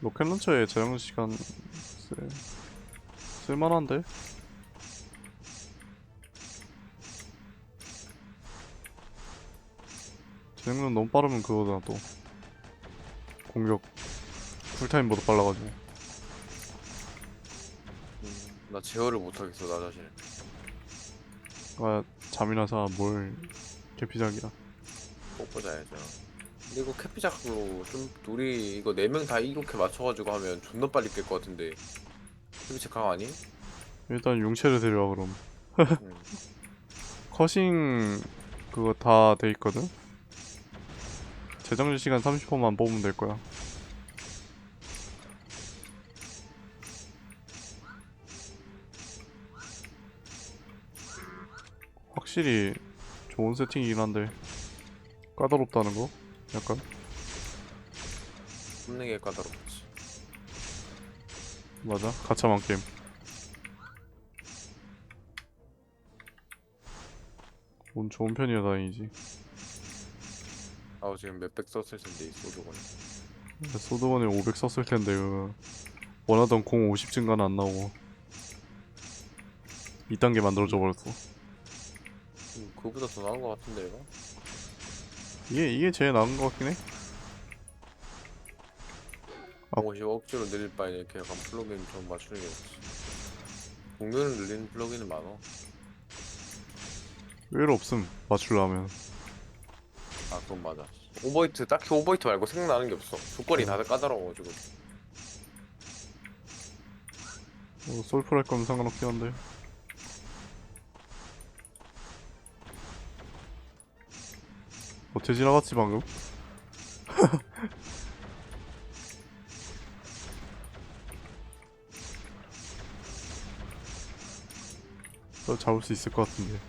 로켓 런처의 재정 시간 쓸... 쓸만한데? 재정은 너무 빠르면 그거잖아 또. 공격 풀타임보다 빨라가지고. 음, 나 제어를 못하겠어 나 자신을. 아 잠이나 자 뭘 개피작이야. 뽀뽀 자야죠 근데 이거 캐피작으로 좀 우리 이거 4명 다 이렇게 맞춰가지고 하면 존나 빨리 깰 것 같은데 캐피작 강 아니? 일단 용체를 데려와 그럼 음. 커싱 그거 다 돼 있거든? 재정지 시간 30%만 뽑으면 될 거야. 확실히 좋은 세팅이긴 한데 까다롭다는 거? 약간 뽑는 게 까다롭지. 맞아. 가차만 게임. 운 좋은 편이야 다행이지. 아우 지금 몇백 썼을 텐데 이 소주건이. 소드원에 500 썼을 텐데 그 원하던 공 50 증가는 안 나오고. 2단계 만들어져 버렸어. 음, 그거보다 더 나은 것 같은데 이거? 이게 이게 제일 나은 것 같긴 해. 아. 50 억지로 늘릴 바에 이렇게 약간 플러그인 좀 맞추는 게 낫지. 공격을 늘리는 플러그인은 많어. 의외로 없음 맞추려면. 아 그건 맞아. 오버히트 딱히 오버히트 말고 생각나는 게 없어. 조건이 다들 까다로워가지고 어, 솔플 할 거면 상관없긴 한데 어떻게 지나갔지 방금? 너 잡을 수 있을 것 같은데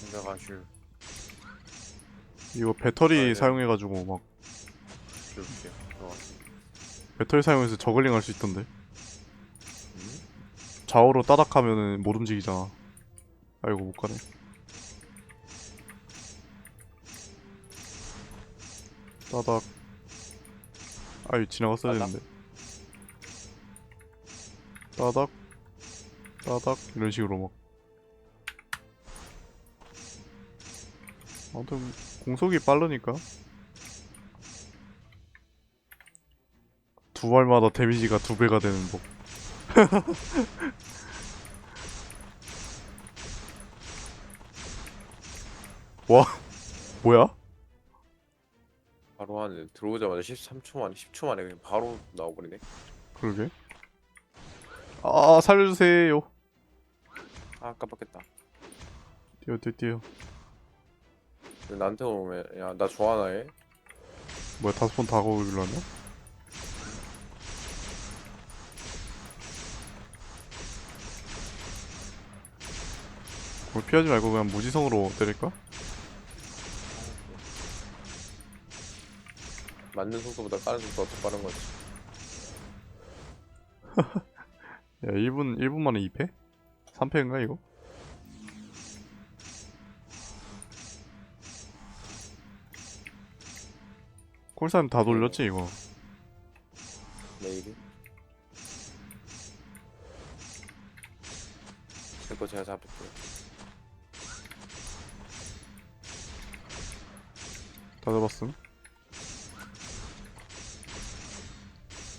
생각하실 이거 배터리 아, 네. 사용해가지고 막. 배터리 사용해서 저글링 할 수 있던데. 음? 좌우로 따닥하면은 못 움직이잖아. 아이고 못 가네. 따닥. 아이 지나갔어야 따닥? 되는데. 따닥. 따닥. 이런 식으로 막. 아무튼 공속이 빠르니까 두 발마다 데미지가 두 배가 되는 법 와 뭐야? 바로 한 들어오자마자 13초 만에 10초 만에 그냥 바로 나와버리네 그러게 아 살려주세요 아 깜빡했다 뛰어 뛰어 뛰어 근데 나한테 오면 야 나 좋아하나 해? 뭐야 다섯 번 다 거기로 하냐? 그걸 피하지 말고 그냥 무지성으로 때릴까? 맞는 속도보다 까는 속도가 더 빠른 거지 야 1분 1분 만에 2패? 3패인가 이거? 콜사임 다 돌렸지 이거 내일이 제거 제가 잡을게요 다 잡았음.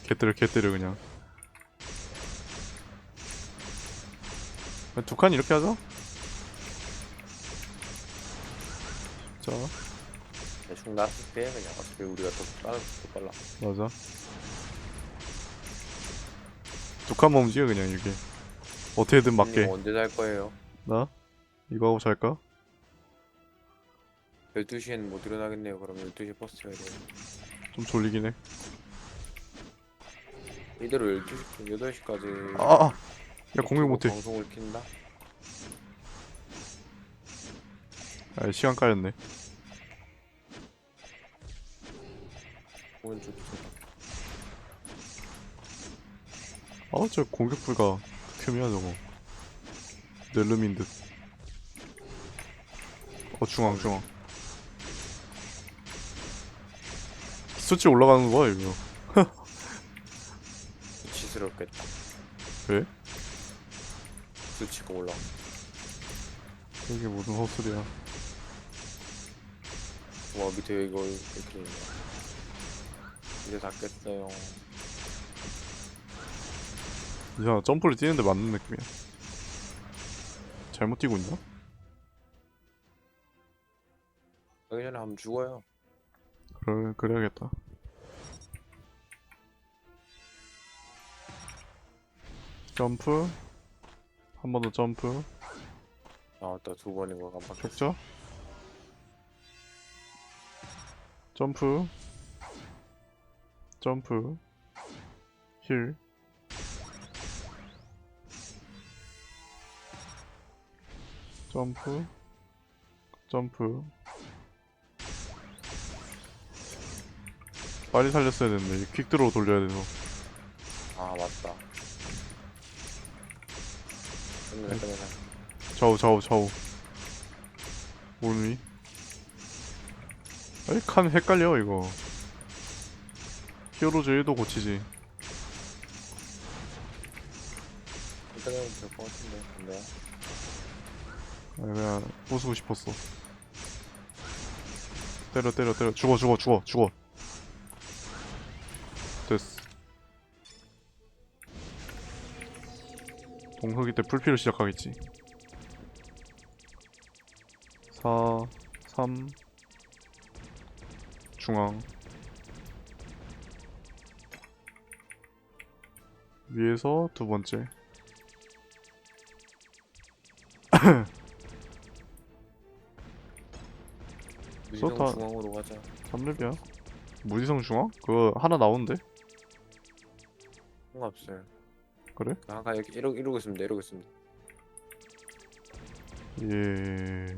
개 때려 개 때려 그냥. 두 칸 이렇게 하자 자. 대충 났을 때 그냥 어차피 우리가 더 빠른 더 빨라. 맞아. 두 칸만 움직여 그냥 이렇게. 어떻게든 맞게. 언제 잘 거예요? 나? 이거 하고 잘까? 12시엔 못 일어나겠네요. 그럼 12시에 버스 타야 돼요. 좀 졸리긴 해. 이대로 12시, 8시까지 아! 아. 야 공격 못해. 방송을 킨다? 아 시간 까였네. 오른쪽 아저 공격 불가 극혐이야 저거. 넬름인 듯. 어 중앙 중앙 수치 올라가는 거야 이거 수치스럽겠다 왜? 수치가 올라 이게 무슨 헛소리야 와 밑에 이거 이렇게 있네. 이제 다 깼어요 이상 점프를 뛰는데 맞는 느낌이야 잘못 뛰고 있나? 여기 전에 하면 죽어요 그래, 그래야겠다. 점프. 한 번 더 점프. 나왔다 두 번인 거 깜빡했어. 격자 점프. 점프. 힐. 점프. 점프 빨리 살렸어야 됐네. 퀵드로우 돌려야 돼서. 아 맞다. 끝내 끝내 좌우 좌우 좌우. 오른위 아이 칸 헷갈려 이거. 히어로즈 1도 고치지. 끝내면 될것 같은데 근데. 아 그냥 부수고 싶었어. 때려 때려 때려. 죽어 죽어 죽어 죽어 됐어. 동석이 때 풀피로 시작하겠지. 4 3 중앙. 위에서 두 번째. 무지성 다- 중앙으로 가자. 3렙이야? 무지성 중앙? 그거 하나 나오는데? 상관없어요 그래? 아까 이렇게 이러고, 이러고 있습니다 이러고 있습니다 예.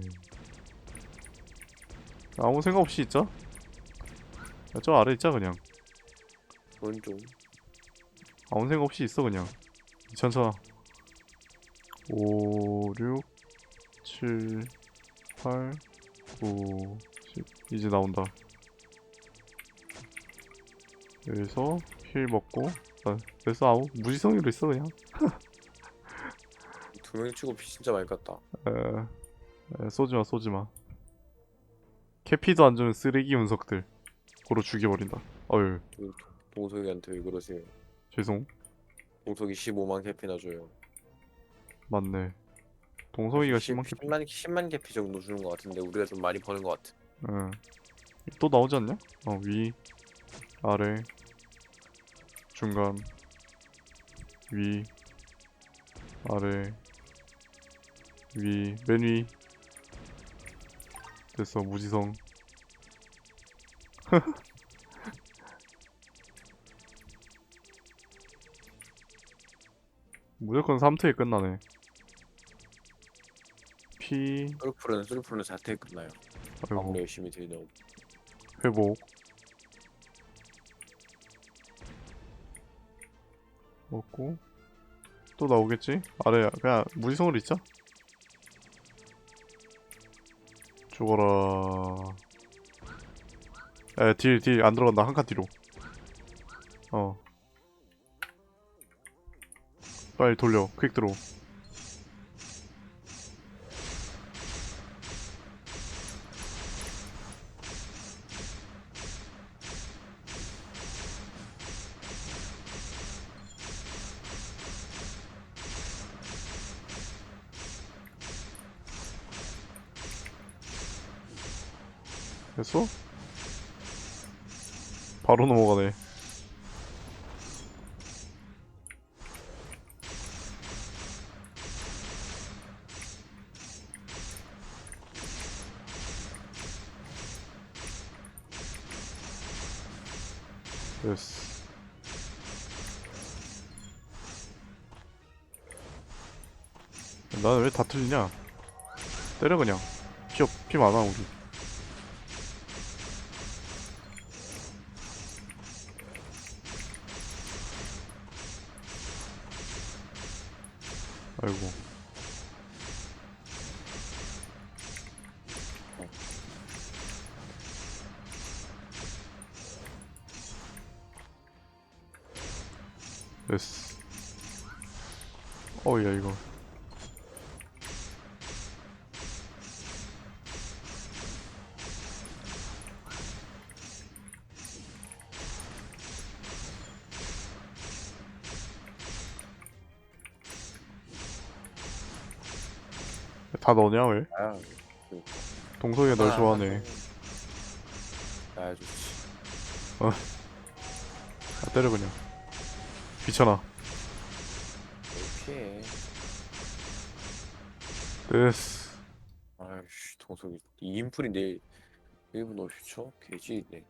아무 생각 없이 있자. 야, 저 아래 있자 그냥. 그건 좀 아무 생각 없이 있어 그냥. 괜찮아. 5, 6, 7, 8, 9, 10 이제 나온다. 여기서 힐 먹고 아, 그래서 아무? 무지성으로 있어 그냥. 두 명이 치고 피 진짜 많이 깠다. 에, 에, 쏘지마 쏘지마. 캐피도 안 주는 쓰레기 운석들. 고로 죽여버린다. 어휴. 그 동석이한테 왜 그러세요? 죄송. 동석이 15만 캐피나 줘요. 맞네. 동성이가 심한 캐피 10만, 10만 캐피 정도 주는 것 같은데 우리가 좀 많이 버는 것 같아 응. 또 나오지 않냐? 어, 위, 아래, 중간, 위, 아래, 위, 맨 위. 됐어, 무지성. 무조건 3트에 끝나네. 피, 솔프는 솔프는 4태에 끝나요 아이고, 아무리 열심히 들려도 회복 먹고. 또 나오겠지? 아래 그냥 무지성으로 있자. 죽어라. 에딜딜 안 들어간다. 한 칸 뒤로. 어. 빨리 돌려. 퀵 들어 됐어? 바로 넘어가네. 됐어. 나는 왜 다 틀리냐? 때려 그냥. 피, 없, 피 많아 우리 아이고. 됐어. 어이야 이거. 다 너냐 왜? 아, 동석이가 널 아, 좋아하네 아 좋지. 아, 때려 그냥 귀찮아 뭘 피해. 됐어 아이씨 동석이 2인풀인데 1분 50초? 개지네.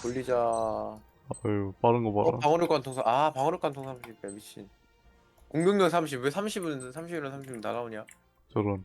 굴리자. 어 아유 빠른 거 봐라 방어력 관 통상 아 방어력 관 통상 30야 미친. 공격력 30. 왜 30은 30이랑 30은 다 나오냐? 저런